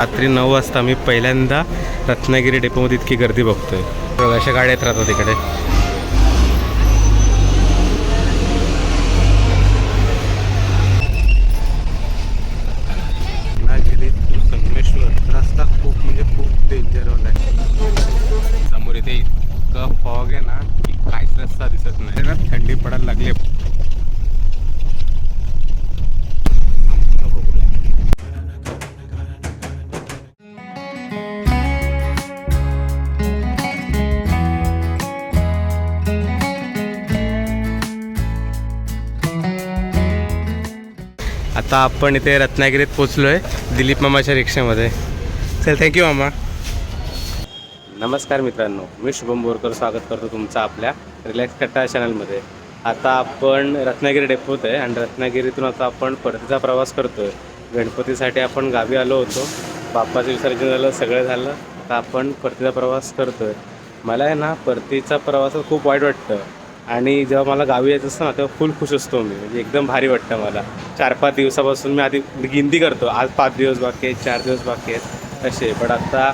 रात्री नऊ वाजता मी पहिल्यांदा रत्नागिरी डेपोमध्ये इतकी गर्दी बघतोय. बघा अशा गाड्या येत राहतात तिकडे आता आपण इथे रत्नागिरीत पोचलो आहे दिलीप मामाच्या रिक्षामध्ये. चल थँक्यू मामा. नमस्कार मित्रांनो मी शुभम बोरकर स्वागत करतो तुमचं आपल्या रिलॅक्स कट्टा चॅनलमध्ये. आता आपण रत्नागिरी डेपोत आहे आणि रत्नागिरीतून आता आपण परतीचा प्रवास करतो आहे गणपतीसाठी आपण गावी आलो होतो. बाप्पाचं विसर्जन झालं सगळं झालं. आता आपण परतीचा प्रवास करतो आहे मला आहे ना परतीचा प्रवासात खूप वाईट वाटतं. आणि जेव्हा मला गावी यायचं असतं ना तेव्हा फुल खुश असतो मी. म्हणजे एकदम भारी वाटतं मला. चार पाच दिवसापासून मी आधी गिनती करतो. आज पाच दिवस बाकी आहेत चार दिवस बाकी आहेत असे पण आता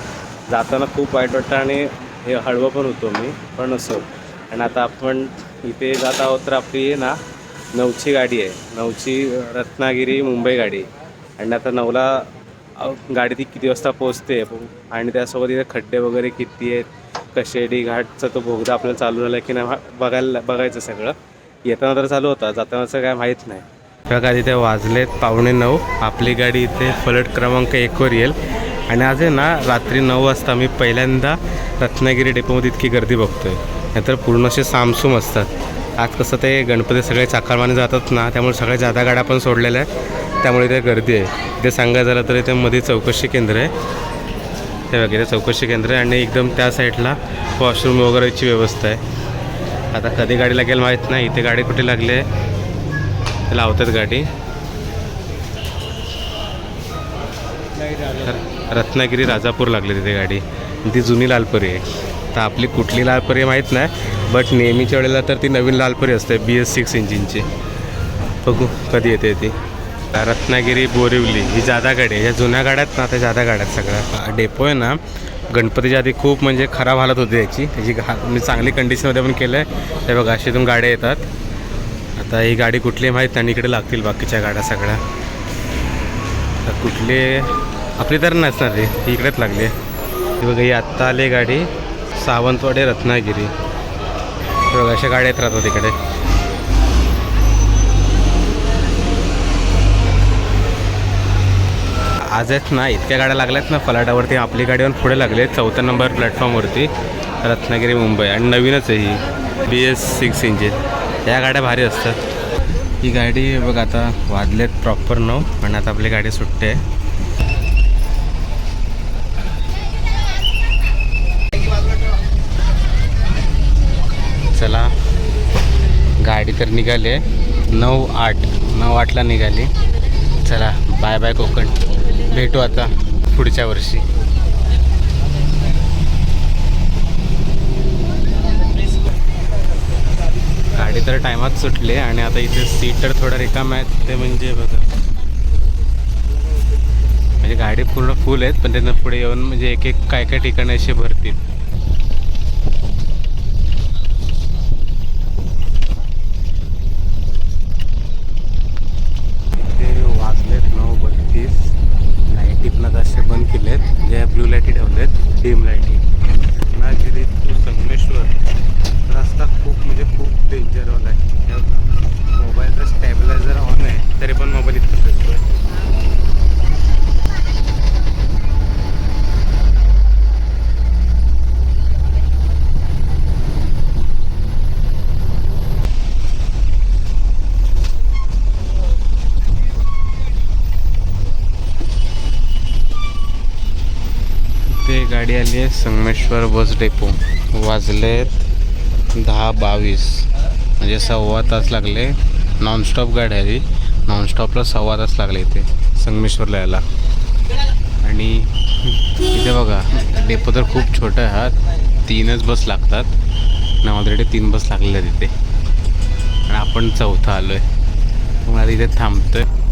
जाताना खूप वाईट वाटतं आणि हे हळवं पण होतो मी. पण असो. आणि आता आपण इथे जात आहोत तर आपली ना नऊची गाडी आहे. नऊची रत्नागिरी मुंबई गाडी. आणि आता नऊला गाडी ती किती वाजता पोचते आणि त्यासोबत इथे खड्डे वगैरे किती आहेत? कशेडी घाटचा तो बोगदा आपल्याला चालू झाला की नाही बघायला बघायचं सगळं. येताना तर चालू होता जातानाचं काय माहीत नाही. बघा तिथे वाजलेत पावणे नऊ. आपली गाडी इथे फलट क्रमांक एकवर येईल. आणि आज आहे ना रात्री नऊ वाजता मी पहिल्यांदा रत्नागिरी डेपोमध्ये इतकी गर्दी बघतोय. नाहीतर पूर्ण असे सामसूम असतात. आज कसं ते गणपती सगळे चाकारमाने जातात ना त्यामुळे सगळ्या जादा गाड्या पण सोडलेल्या आहेत. त्यामुळे इथे गर्दी आहे. इथे सांगायचं झालं तर इथे मध्ये चौकशी केंद्र आहे. ते वगैरे चौकशी केंद्र आणि एकदम त्या साईडला वॉशरूम वगैरेची व्यवस्था आहे. आता कधी गाडी लागेल माहीत नाही. इथे गाडी कुठे लागली आहे? लावतात गाडी. रत्नागिरी राजापूर लागली तिथे गाडी. ती जुनी लालपरी आहे. तर आपली कुठली लालपरी आहे माहीत नाही. बट नेहमीच्या वेळेला तर ती नवीन लालपरी असते बी एस सिक्स इंजिनची बघू कधी येते ती. रत्नागिरी बोरिवली ही जादा गाडी आहे. ह्या जुन्या गाड्यात ना त्या जादा गाड्यात सगळ्या. डेपो आहे ना गणपतीच्या आधी खूप म्हणजे खराब हालत होती याची. त्याची घा मी चांगली कंडिशनमध्ये पण केलं आहे ते बघा अशीतून गाड्या येतात. आता ही गाडी कुठली माहीत नाही इकडे लागतील बाकीच्या गाड्या सगळ्या. तर कुठली आपली तर नसणार रे. ही इकडेच लागली आहे. ही बघा ही आत्ता आली गाडी. सावंतवाडी रत्नागिरी. बघा अशा गाड्या येत राहतात इकडे. आज आहेत ना इतक्या गाड्या लागल्यात ना फलाटावरती आपली गाडीवर पुढे लागली आहे चौथ्या नंबर प्लॅटफॉर्मवरती रत्नागिरी मुंबई. आणि नवीनच आहे ही बी एस सिक्स इंजिन या गाड्या भारी असतात. ही गाडी बघ आता वाजलेत प्रॉपर नऊ आणि आता आपली गाडी सुटते चला गाडी तर निघाली आहे. नऊ आठ नऊ आठला निघाली. चला बाय बाय कोकण. भेटू आता पुढच्या वर्षी. गाडी तर टायमात सुटली आणि आता इथे सीट तर थोडं रिकाम आहेत ते म्हणजे बघा. म्हणजे गाडी पूर्ण फुल आहेत पण त्यांना पुढे येऊन म्हणजे एक एक काय काय ठिकाणी असे भरतील ते वाजलेत नऊ बत्तीस लाईटी पण आता असे बंद केलेत जे ब्लू लाईटी ठेवलेत डिम लाईटी रत्नागिरी टू संगमेश्वर रस्ता खूप म्हणजे खूप डेंजरवाला आहे मोबाईलचा स्टॅबिलायझर ऑन आहे तरी पण मोबाईल इतकं फिरतोय ते गाडी आली आहे संगमेश्वर बस डेपो. वाजलेत दहा बावीस. म्हणजे सव्वा तास लागले. नॉनस्टॉप गाडी आली. नॉनस्टॉपला सव्वा तास लागले इथे संगमेश्वरला यायला. आणि इथे बघा डेपो तर खूप छोटा आहे हा. तीनच बस लागतात. आणि ऑलरेडी तीन बस लागलेल्या आहेत तिथे आणि आपण चौथा आलो आहे मला इथे थांबतो आहे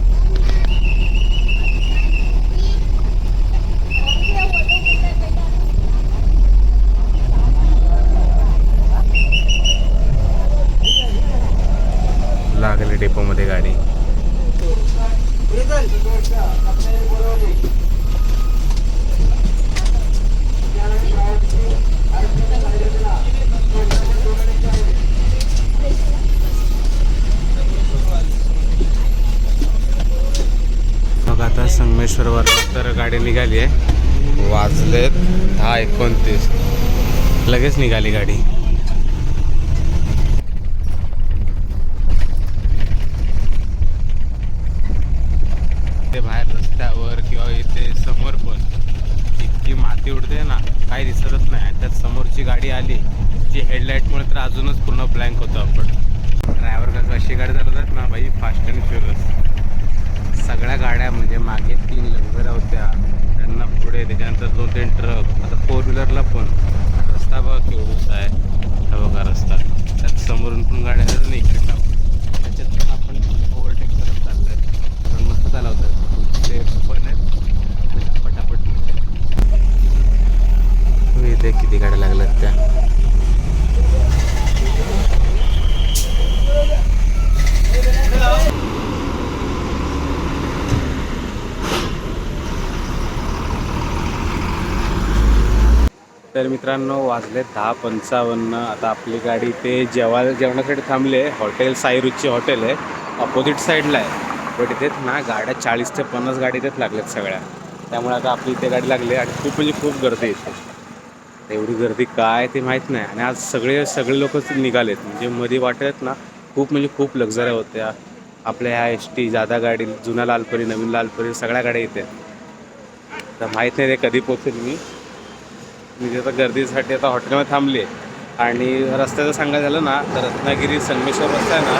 डेपोमध्ये गाडी. मग आता संगमेश्वरवर तर गाडी निघाली आहे. वाजलेत दहा एकोणतीस. लगेच निघाली गाडी. ते बाहेर रस्त्यावर किंवा इथे समोर पण इतकी माती उडते ना काही दिसतच नाही. आणि त्यात समोरची गाडी आली जी हेडलाईटमुळे तर अजूनच पूर्ण ब्लँक होतो आपण. ड्रायव्हर कसं अशी गाडी चालवतात ना बाई फास्ट अँड फ्युरस सगळ्या गाड्या म्हणजे मागे तीन लंगऱ्या होत्या. त्यांना पुढे त्याच्यानंतर दोन तीन ट्रक आता फोर व्हीलरला पण. रस्ता बघा केवढूसा आहे. हा बघा रस्ता. त्यात समोरून पण गाड्या इकडे टाकून त्याच्यात आपण ओव्हरटेक करत चाललोय पण मस्त चालवतात ते पण आहेत पटापट इथे किती गाड्या लागल्यात त्या तर मित्रांनो वाजले दहा पंचावन्न. आता आपली गाडी ते जेवायला जेवणासाठी थांबले हॉटेल साईरुची हॉटेल आहे. अपोजिट साईडला आहे. बट इथे ना गाड्या चाळीस ते पन्नास गाडी इथेच लागल्यात सगळ्या. त्यामुळे आता आपली इथे गाडी लागली आणि खूप म्हणजे खूप गर्दी इथे. एवढी गर्दी काय ते माहीत नाही. आणि आज सगळे सगळे लोकच निघालेत. म्हणजे मध्ये वाटत ना खूप म्हणजे खूप लक्झऱ्या होत्या. आपल्या ह्या एस टी जादा गाडी जुना लालपरी नवीन लालपरी सगळ्या गाड्या इथे. तर माहीत नाही ते कधी पोचेल मी. म्हणजे आता गर्दीसाठी आता हॉटेलमध्ये थांबले आणि रस्त्याचं सांगायचं झालं ना तर रत्नागिरी संगमेश्वर रस्ता आहे ना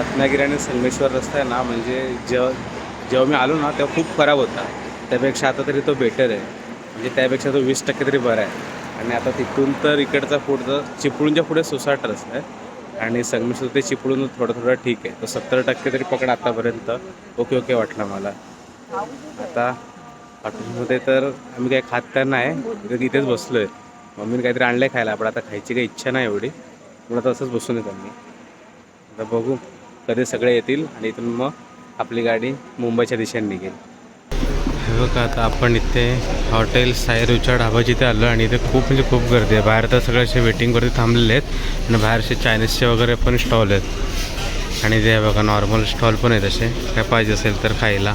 रत्नागिरी आणि संगमेश्वर रस्ता आहे ना म्हणजे जेव्हा जेव्हा मी आलो ना तेव्हा खूप खराब होता. त्यापेक्षा आता तरी तो बेटर आहे. म्हणजे त्यापेक्षा तो वीस टक्के तरी बरा आहे. आणि आता तिथून तर इकडचा पुढचं चिपळूणच्या पुढे सुसाट रस्ता आहे. आणि संगमेश्वर ते चिपळून थोडं थोडं ठीक आहे. तो सत्तर टक्के तरी पकड आतापर्यंत ओके ओके वाटला मला. आता हॉटेलमध्ये तर आम्ही काही खात तर नाही इथे इथेच बसलो आहे मम्मीने काहीतरी आणलं आहे खायला पण आता खायची काही इच्छा नाही एवढी. म्हणून आता असंच बसून येत आम्ही आता बघू कधी सगळे येतील आणि इथून मग आपली गाडी मुंबईच्या दिशेने निघेल. हे बघा आता आपण इथे हॉटेल सायरूच्या ढाबा जिथे आलो आणि इथे खूप म्हणजे खूप गर्दी आहे. बाहेर तर सगळे असे वेटिंगवरती थांबलेले आहेत आणि बाहेरचे चायनीजचे वगैरे पण स्टॉल आहेत. आणि ते बघा नॉर्मल स्टॉल पण आहेत असे. काय पाहिजे असेल तर खायला.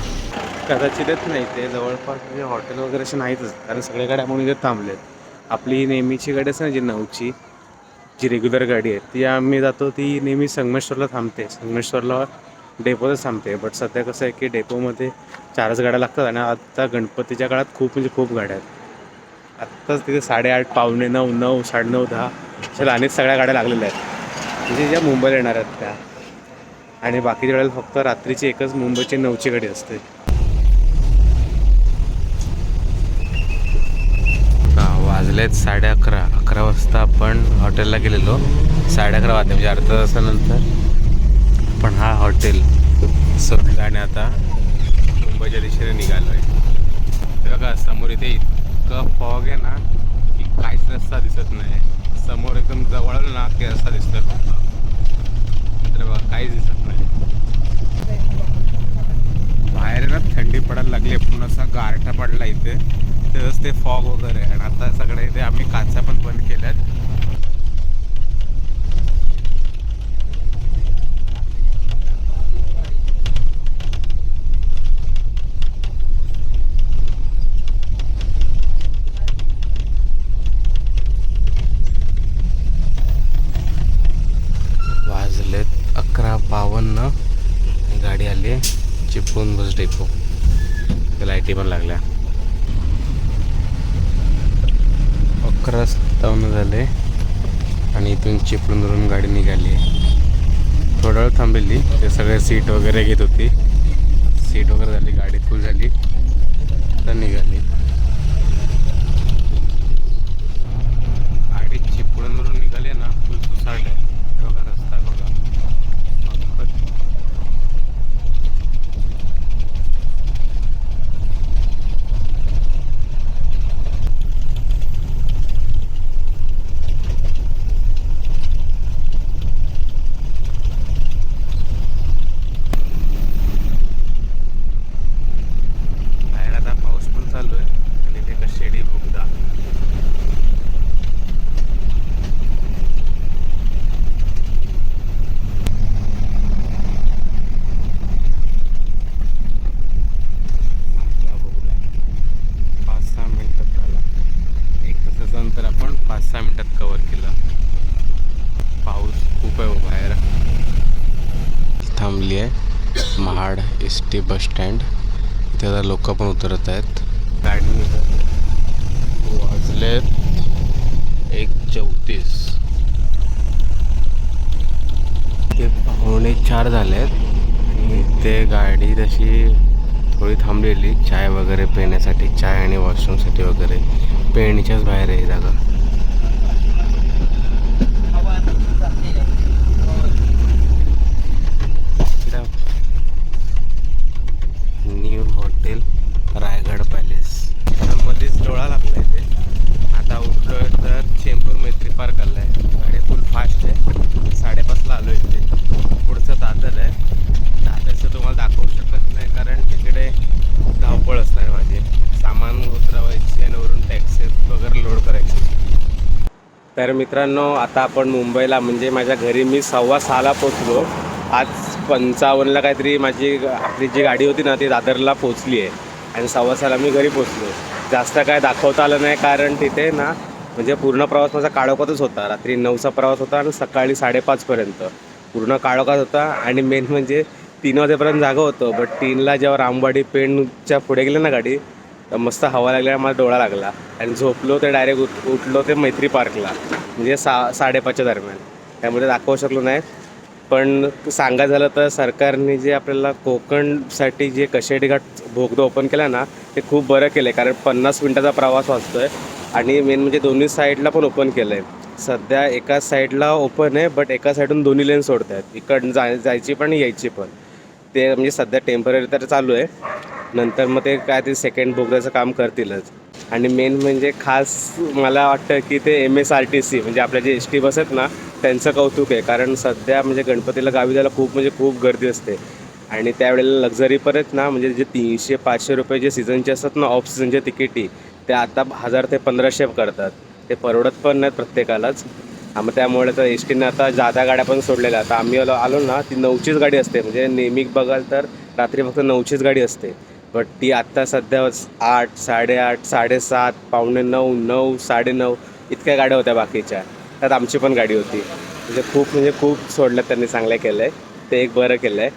कदाचितच नाही. ते जवळपास म्हणजे हॉटेल वगैरे असे नाहीतच. कारण सगळ्या गाड्या आम्ही इथे थांबलेत. आपली नेहमीची गाडी असते ना जी नऊची जी रेग्युलर गाडी आहे ती आम्ही जातो ती नेहमी संगमेश्वरला थांबते. संगमेश्वरला डेपोतच थांबते. बट सध्या कसं आहे की डेपोमध्ये चारच गाड्या लागतात आणि आता गणपतीच्या काळात खूप म्हणजे खूप गाड्या आहेत. आत्ताच तिथे साडेआठ पावणे नऊ नऊ साडेनऊ दहा अशा अनेक सगळ्या गाड्या लागलेल्या आहेत. म्हणजे ज्या मुंबईला येणार आहेत त्या. आणि बाकीच्या वेळेला फक्त रात्रीची एकच मुंबईची नऊची गाडी असते का वाजलेत साडे अकरा अकरा वाजता आपण हॉटेलला गेलेलो. साडे अकरा वाजले म्हणजे अर्धा तासानंतर. पण हा हॉटेल सोडलं आणि आता मुंबईच्या दिशेने निघालो आहे बघा समोर इथे इतकं फॉग आहे ना की काहीच रस्ता दिसत नाही समोर एकदम जवळ ना की रस्ता दिसतो मात्र तर बघा काहीच दिसत नाही बाहेर ना थंडी पडायला लागली पूर्ण असा गारठा पडला इथे. व्यवस्थित ते फॉग वगैरे आहे. आणि आता सगळे इथे आम्ही काचा पण बंद केल्यात वाजलेत अकरा बावन्न गाडी आली चिपळूण बस डेपो लाईटी पण लागल्या अकरा सत्तावन्न झाले आणि इथून चिपळूणवरून गाडी निघाली. आहे थोडा वेळ थांबलेली ते सगळे सीट वगैरे घेत होती. सीट वगैरे झाली गाडी फुल झाली. तर निघाली. गाडी चिपळूणवरून निघाली ना फुल सुसाट आहे. S T bus stand. इथे आता लोक पण उतरत आहेत. गाडी वाजले एक चौतीस. ते पाहुणे चार झाले आहेत इथे गाडी तशी थोडी थांबलेली. चाय वगैरे पिण्यासाठी चाय आणि वॉशरूमसाठी वगैरे. पेणीच्याच बाहेर आहे जागा न्यू हॉटेल रायगड पॅलेस मध्येच डोळा लागला इथे आता उठलोय तर चेंबूर मैत्री पार्क आलाय गाडी फुल फास्ट आहे साडेपाचला आलो इथे पुढचं दादर आहे दादरचं तुम्हाला दाखवू शकत नाही कारण तिकडे धावपळ असणार माझी सामान उतरवायची आणि वरून टॅक्सी वगैरे लोड करायची तर मित्रांनो आता आपण मुंबईला म्हणजे माझ्या घरी मी सव्वा सहाला पोचलो आज पंचावन्नला काहीतरी माझी आपली जी गाडी होती ना ती दादरला पोचली आहे. आणि सव्वा सहाला मी घरी पोचलो जास्त काय दाखवता आलं नाही कारण तिथे ना म्हणजे पूर्ण प्रवास माझा काळोखातच होता. रात्री नऊचा प्रवास होता आणि सकाळी साडेपाचपर्यंत पूर्ण काळोखात होता आणि मेन म्हणजे तीन वाजेपर्यंत जागा होतं. बट तीनला जेव्हा रामवाडी पेणच्या पुढे गेले ना गाडी तर मस्त हवा लागल्या मला डोळा लागला. आणि झोपलो ते डायरेक्ट उठ उठलो ते मैत्री पार्कला म्हणजे सा साडेपाचच्या दरम्यान. त्यामुळे दाखवू शकलो नाही. पण सांगायचं झालं तर सरकारने जे आपल्याला कोकणसाठी जे कशेडी घाट ओपन केला ना ते खूप बरं केलं आहे कारण पन्नास मिनटाचा प्रवास वाचतो आहे आणि मेन म्हणजे दोन्ही साईडला पण ओपन केलं आहे सध्या एका साईडला ओपन आहे बट एका साईडून दोन्ही लेन सोडत आहेत इकडून जाय जायची पण यायची पण. ते म्हणजे सध्या टेंपररी तर चालू आहे. नंतर मग ते काय ते सेकंड बोगद्याचं काम करतीलच. आणि मेन म्हणजे खास मला वाटतं की ते M S R T C म्हणजे आपल्या जे एस टी बस आहेत ना त्यांचं कौतुक आहे. कारण सध्या म्हणजे गणपतीला गावी जायला खूप म्हणजे खूप गर्दी असते. आणि त्यावेळेला लक्झरी परत ना म्हणजे जे तीनशे पाचशे रुपये जे सीझनचे असतात ना ऑफ सीझनचे तिकिटी ते आता हजार ते पंधराशे करतात. ते परवडत पण नाहीत प्रत्येकालाच. मग त्यामुळे तर एस टीनं आता जादा गाड्या पण सोडलेल्या. आता आम्ही आलो आलो ना ती नऊचीच गाडी असते. म्हणजे नेहमी बघाल तर रात्री फक्त नऊचीच गाडी असते. बट ती आत्ता सध्या आठ साडेआठ साडेसात पावणे नऊ नऊ साडेनऊ इतक्या गाड्या होत्या बाकीच्या. त्यात आमची पण गाडी होती. म्हणजे खूप म्हणजे खूप सोडलं त्यांनी चांगलं केलं आहे ते एक बरं केलं आहे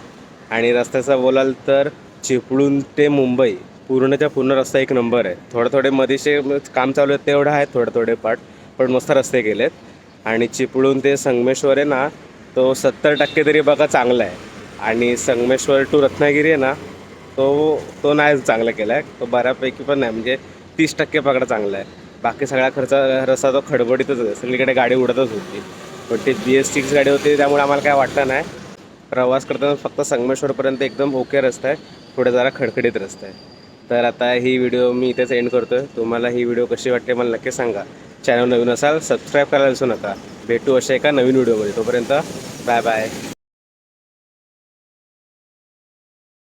आणि रस्त्याचं बोलाल तर चिपळूण ते मुंबई पूर्णच्या पूर्ण रस्ता एक नंबर आहे. थोडे थोडे मधीचे काम चालू आहे तेवढं आहेत थोडे थोडे पार्ट पण मस्त रस्ते गेलेत आणि चिपळूण ते संगमेश्वर आहे ना तो सत्तर टक्के तरी बघा चांगला आहे. आणि संगमेश्वर टू रत्नागिरी आहे ना तो तो नाही चांगला केला आहे. तो बऱ्यापैकी पण नाही म्हणजे तीस टक्के पकडा चांगला आहे. बाकी सगळा खर्च रस्ता तो खडबडीतच आहे. सगळीकडे गाडी उडतच होती. पण ती बी एस सिक्स गाडी होती त्यामुळे आम्हाला काय वाटलं नाही. प्रवास करताना फक्त संगमेश्वरपर्यंत एकदम ओके रस्ता आहे. पुढे जरा खडखडीत रस्ता आहे. तर आता ही व्हिडिओ मी इथेच एंड करतो आहे तुम्हाला ही व्हिडिओ कशी वाटते मला नक्की सांगा. चॅनल नवीन असाल सबस्क्राईब करायला विसरू नका. भेटू अशा एका नवीन व्हिडिओमध्ये. तोपर्यंत बाय बाय